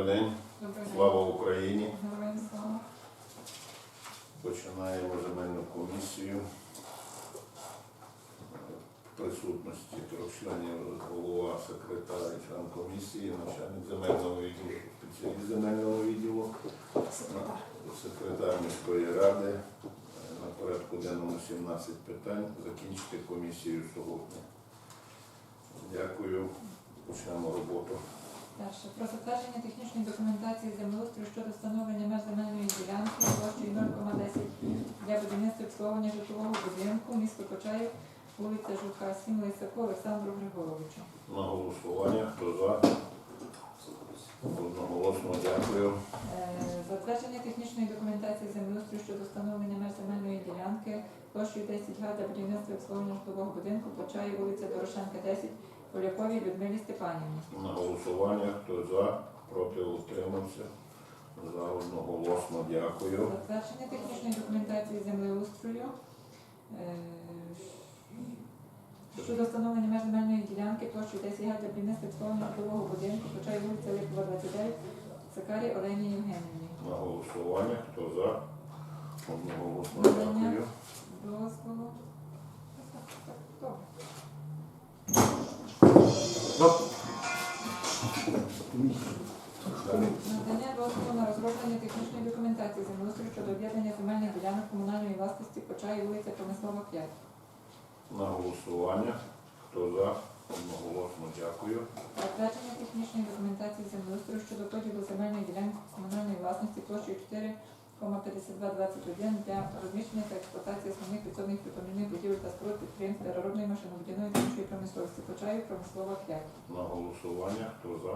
Добрий день. Слава Україні. Героям слава. Починаємо земельну комісію. Присутності трьох членів голова, секретар і член комісії, начальник земельного відділу, спеціаліст земельного відділу, секретар міської ради. На порядку денному 17 питань. Закінчити комісію сьогодні. Дякую. Почнемо роботу. Перше. Про затвердження технічної документації землеустрою щодо встановлення меж земельної ділянки площею 0,10 для будівництва обслуговування житлового будинку, місто Почаїв, вулиця Жука, 7 Лисаку Олександру Григоровичу. На голосування. Хто за? Одноголосно дякую. Е, Затвердження технічної документації землеустрою щодо встановлення меж земельної ділянки площею 10 га для будівництва обслуговування житлового будинку Почаїв, вулиця Дорошенка, 10, Поляковій Людмилі Степанівні. На голосування, хто за, проти утримався. За одноголосно дякую. Затвердження технічної документації землеустрою е, щодо встановлення меж земельної ділянки площею 10 га для будівництва житлового будинку, почає вулиця Липова, 29, Сакарі Олені Євгенівні. На голосування, хто за, одноголосно дякую. Дозволу. Надання дозволу на розроблення технічної документації землеустрою щодо об'єднання земельних ділянок комунальної власності почає вулиця Промислова 5. На голосування, хто за, одноголосно дякую. Затвердження технічної документації землеустрою щодо поділу земельної ділянки комунальної власності площею 4,5221 для розміщення та експлуатації основних підсобних припомінних будівель та споруд підприємств переробної машинобудівної та іншої промисловості. Почаю промислова 5. На голосування, хто за,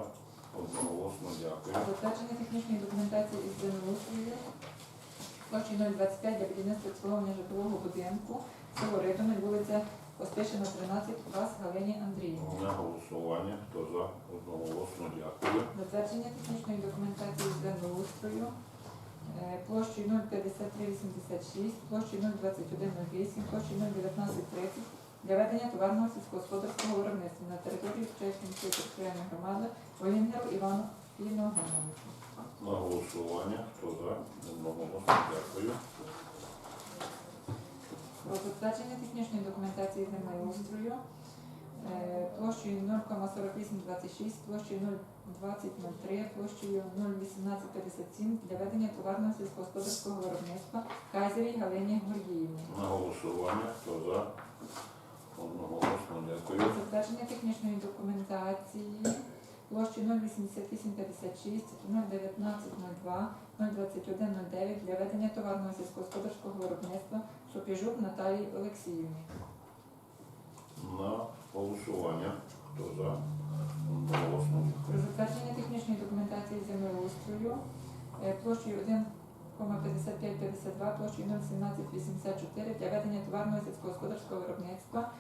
одноголосно дякую. Затвердження технічної документації із землеустрою площею 025 для будівництва обслуговування житлового будинку. Село Ритомель, вулиця Поспішина, 13, вас Галині Андріївні. На голосування, хто за, одноголосно дякую. Затвердження технічної документації з землеустрою площею 05386, площею 02108, площею 01930 для ведення товарного сільськогосподарського виробництва на території Чеської міської територіальної громади Олінгеру Івану Івановичу. На голосування, хто за, одноголосно дякую. Про затвердження технічної документації землеустрою площею 0,4826, площею 02003, площею 01857 для ведення товарного сільськогосподарського виробництва Кайзерій Галині Гордіївні. На голосування, хто за, одноголосно дякую. Затвердження технічної документації площею 08856, 01902, 02109 для ведення товарного сільськогосподарського виробництва Шопіжук Наталії Олексіївні. Голосування, хто за, одноголосно Про затвердження технічної документації землеустрою е, площею 1,5552, площею 01784 для ведення товарного сільськогосподарського виробництва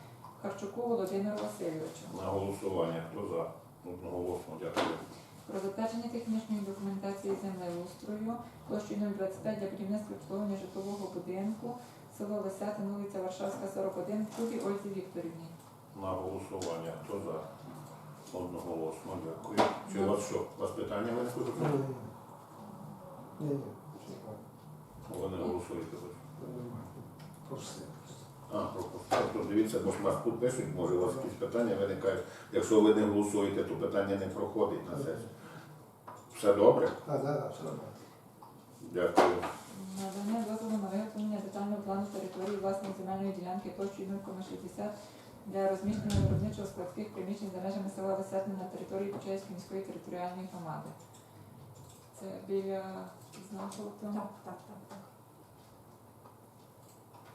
Харчуку Володимиру Васильовичу. На голосування, хто за, одноголосно дякую. Про затвердження технічної документації землеустрою площею 025 для будівництва обслуговування житлового будинку село Лисятин, вулиця Варшавська, 41, в Кубі Ользі Вікторівні. На голосування, хто за, одноголосно дякую. Чи у вас що, у вас питання виникли? Ні, ні. Ви не голосуєте. А, пропустив. Тобто дивіться, бо ж вас тут пишуть, може у вас якісь питання виникають. Якщо ви не голосуєте, то питання не проходить на сесію. Все добре? Да, да, все нормально. Дякую. Надання дозволу на виготовлення детального плану території власної земельної ділянки площею 0,60 для розміщення виробничого складських приміщень за межами села Висятне на території Почаївської міської територіальної громади. Це біля знаку. Так, так, так, так.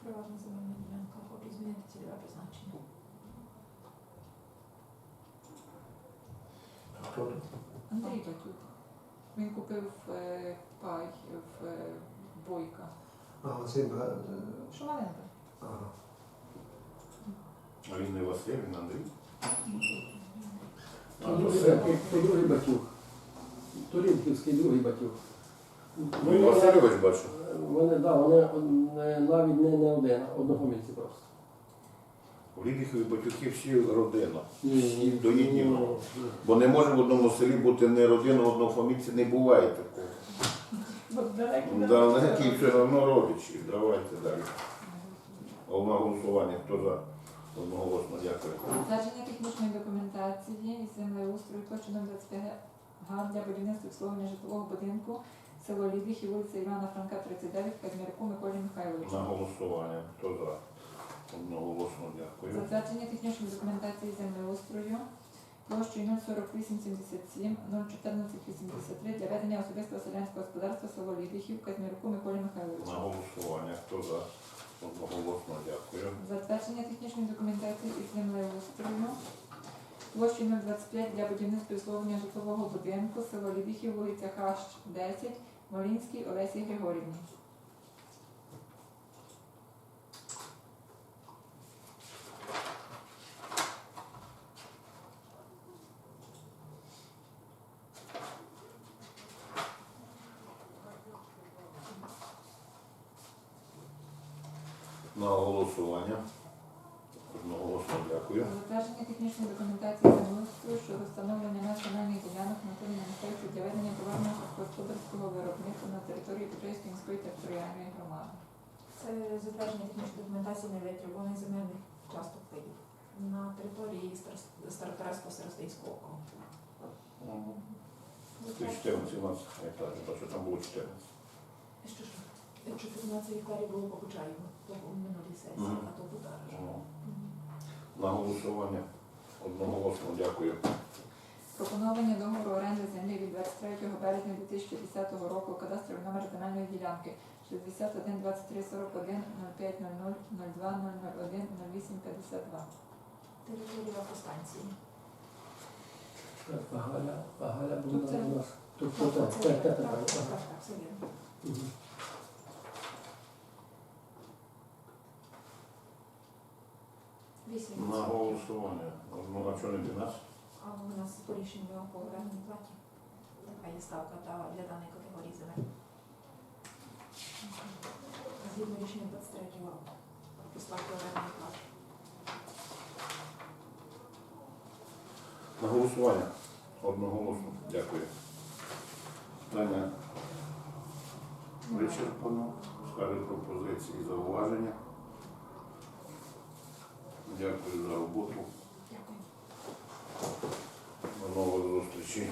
Приватна земельна ділянка, хочу змінити цільове призначення. Хто? Андрій Батюк. Він купив е, пай в е, Бойка. Ага, це ба- Що маленька? Ага. А він не Василь, він Андрій. А, То то другий все. батюк, то другий батюк. Туринківський другий батюк. Ну, і Васильович бачу. Вони, да, вони не- навіть не, не один, одного місця просто. У Лідихові батюки всі родина. Ні, Всі до єдиного. ні. Бо не може в одному селі бути не родина, однофамільці не буває такого. Далекі Далекі все одно родичі. Давайте далі. Головне голосування. Хто за? Одноголосно дякую. Затвердження технічної документації із землеустрою площі 025 га для будівництва і обслуговування житлового будинку село Лідихі, вулиця Івана Франка, 39, Казмірку Миколі Михайловичу. На голосування. Хто за? Одноголосно дякую. Затвердження технічної документації землеустрою площею 04877 01483 для ведення особистого селянського господарства село Лідихів, Казмірку Миколі Михайловичу. На голосування. Хто за? Одноголосно дякую. Затвердження технічної документації із землеустрою Площі 025 для будівництва висловлення житлового будинку село Лідихів, вулиця Хащ 10, Малінський, Олесі Григорівні. На голосування. Одноголосно дякую. Затвердження технічної документації землеустрою щодо встановлення національних ділянок на на місцевості для ведення товарного господарського виробництва на території Петрівської міської територіальної громади. Це затвердження технічної документації невитребуваних земельних часток паїв на території Стар- Старотарського Старостинського округу. Це 14 у нас то що там було 14. Що ж, 14 гектарів було по Почаєву, то у минулій сесії, Мгм. а то Будара. Ну, На голосування. Одноголосно дякую. Пропонування договору оренди землі від 23 березня 2010 року кадастровий номер земельної ділянки 61 23 41 05 00 02 001 08 52. Територія автостанції. Пагаля, Пагаля Тут була у нас. Тут, Так, так, так, так, так, так, все вірно. Мгм. Вісім. На голосування. А що не 12? А у нас по рішенню по орендній платі. Така є ставка та для даної категорії земель. Згідно рішення 23 року. По орендної плати. На голосування. Одноголосно. Дякую. Питання вичерпано. Скажи пропозиції і зауваження. Дякую за роботу. Дякую. До нових зустрічей.